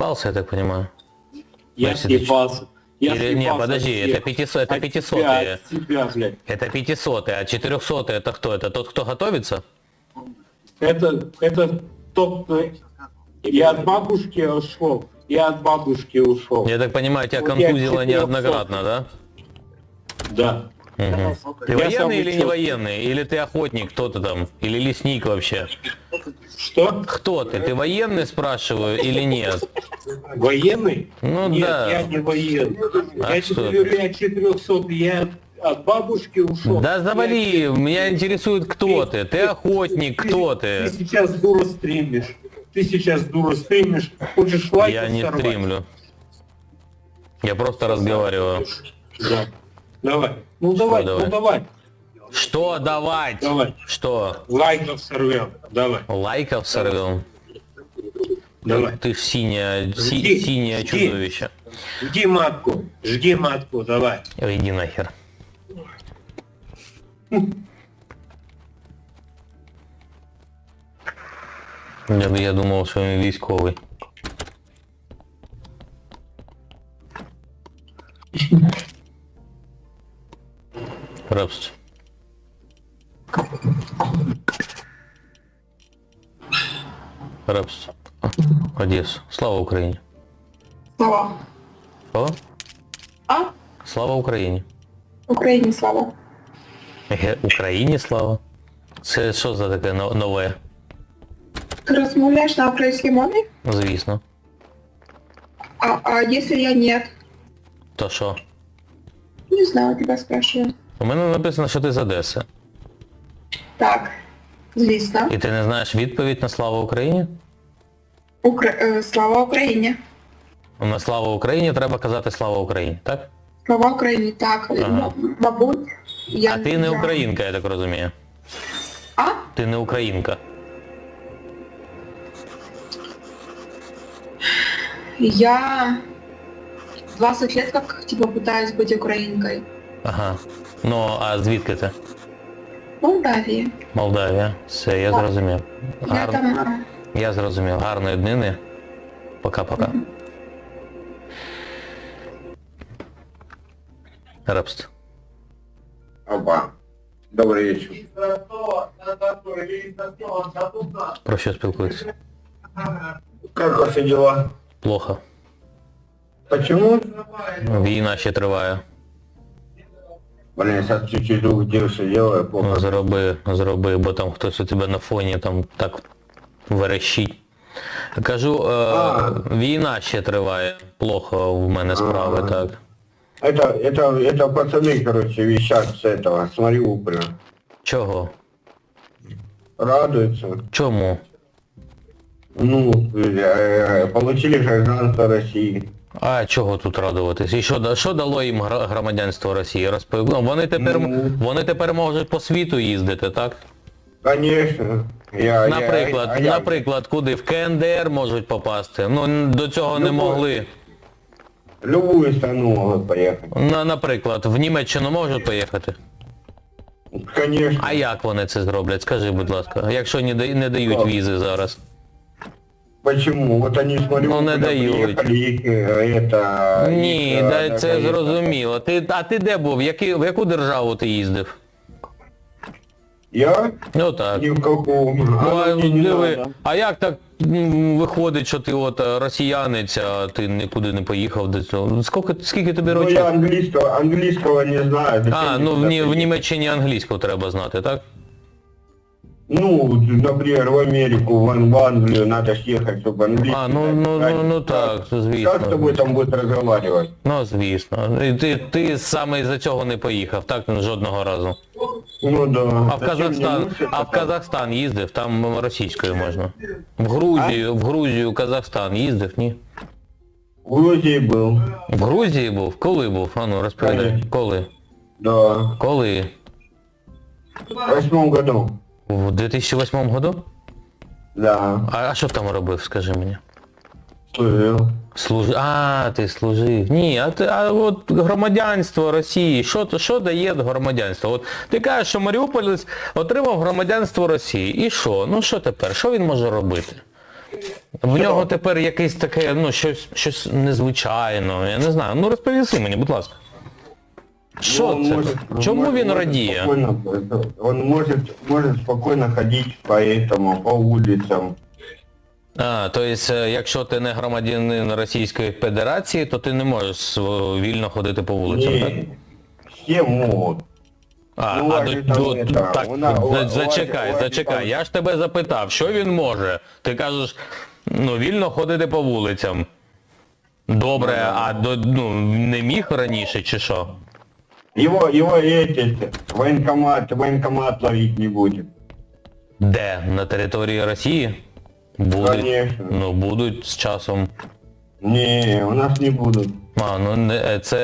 съебался, я так понимаю? Я Васильевич. съебался. Я Или- не, съебался подожди, от это всех. 500, это От 500 тебя, от тебя, блядь. Это 500, а 400 это кто? Это тот, кто готовится? Это, это тот, кто- я от бабушки ушел. Я от бабушки ушел. Я так понимаю, тебя Вот я контузило 400. неоднократно, да? Да. Ты Я военный или не военный? Или ты охотник, кто ты там? Или лесник вообще? Что? Кто ты? Ты военный, спрашиваю, или нет? Военный? Ну Нет, да. я не военный. А я что говорю, я 400, я от бабушки ушел. Да завали, меня интересует, кто ты. Ты охотник, кто Ты ты? сейчас дура стримишь. Ты сейчас дура стримишь. Хочешь лайк Я не сорвать? стримлю. Я просто разговариваю. Да. Давай. Ну давай, давай? ну давай. Что давать? Давай. Что? Лайков сорвем. Давай. Лайков сорвем? Давай. Ты ж синее, си- Жди, синее жди. чудовище. Жди матку. Жди матку, давай. Иди нахер. Я, я думав, що він військовий. Рабство. Рабство. Одеса. Слава Україні. Слава. О, А? слава Україні. Україні слава. Україні слава. Це що за таке но- нове? Ти розмовляєш на українській мові? Звісно. А, а якщо я нет? То що? Не знаю, тебя спрашиваю. У мене написано, що ти з Одеси. Так, звісно. І ти не знаєш відповідь на слава Україні? Укра... е, Слава Україні. На слава Україні треба казати слава Україні, так? Слава Україні, так. Ага. Мабуть, я А ти не українка, я так розумію. А? Ти не українка. Я 20 лет как типа пытаюсь быть украинкой. Ага. Ну, а звідки ти? Молдавии. Молдавія. Все, я Так. зрозумів. Я Гар... там... Я зрозумів. Гарної днини. Пока-пока. Рабство. Опа. Добрый вечер. Про що спілкуєтесь? Как ваши дела? Плохо. Почему? Війна ще триває. Блин, сейчас чуть-чуть друг дельше делаю, Ну, плохо. зроби, зроби, бо там хтось у тебе на фоні там так верещить. Кажу, е, А. війна ще триває. Плохо в мене справи, А. так. Это, это, это пацаны, короче, вещат с этого, с Мариуполя. Чого? Радуются. Чому? Ну, э, получили гражданство России. А чого тут радуватись? І що, да- що дало їм гра- громадянство Росії? Розпов... Ну, вони тепер Ну. вони тепер можуть по світу їздити, так? Конечно. Я, Наприклад, я, а я- наприклад, куди? В КНДР можуть попасти. Ну н- до цього не Любой. могли. любую страну могут поехать. На, наприклад, в Німеччину можуть поїхати? Конечно. А як вони це зроблять? Скажи, будь ласка, якщо не, да- не дають О. візи зараз. Почему? Вот они с Мариуполя Ну, не дают. приехали, их, э, это... Ні, их, э, да, це наконец-то- зрозуміло. Ти, а ти де був? В, які, в яку державу ти їздив? Я? Ну так. Ни в каком. Ну, а, Оно мне не диви, надо. а як так м, виходить, що ти от е, росіянець, а ти нікуди не поїхав до цього? Скільки, скільки тобі Ну, років? я английского, английского не знаю. А, ну в, Ні- в? Німеччині англійську треба знати, так? Ну, например, в Америку, в, Ан- в Англию надо ж ехать, чтобы английский А, ну, ну, знать. ну, ну так, звісно. Как с тобой там будет разговаривать? Ну, звісно. І ти, ти саме із-за цього не поїхав, так? Жодного разу. Ну да. А в Казахстан, а в? Казахстан їздив, там російською можна. В Грузію, в Грузію, Казахстан їздив, ні? В Грузии был. В Грузії був? Коли був? А ну розповідай. Коли? Да. Коли? В восьмом году. У 2008 году? Да. А, а що там робив, скажи мені? Служив. А, ти служив. Ні, а ти а от громадянство Росії. Що, що дає громадянство? От ти кажеш, що Маріуполець отримав громадянство Росії. І що? Ну що тепер? Що він може робити? В нього тепер якесь таке, ну, щось, щось незвичайно, я не знаю. Ну розповіси мені, будь ласка. Що Ну, це? может- Чому может- він может радіє? спокойно- Он может, может спокойно ходить по этому, по улицам. А, тобто, е, якщо ти не громадянин Російської Федерації, то ти не можеш е, вільно ходити по вулицям, так? Все могут. А, Ну, а до, до- так, вона- зачекай, зачекай. Я ж тебе запитав, що він може? Ти кажеш, ну, вільно ходити по вулицям. Добре, а до, ну, не міг раніше чи що? Его, его эти, военкомат, военкомат ловить не будет. Де? На території Росії? Будуть. Конечно. Ну, будуть з часом. Не, у нас не будут. А, ну не, це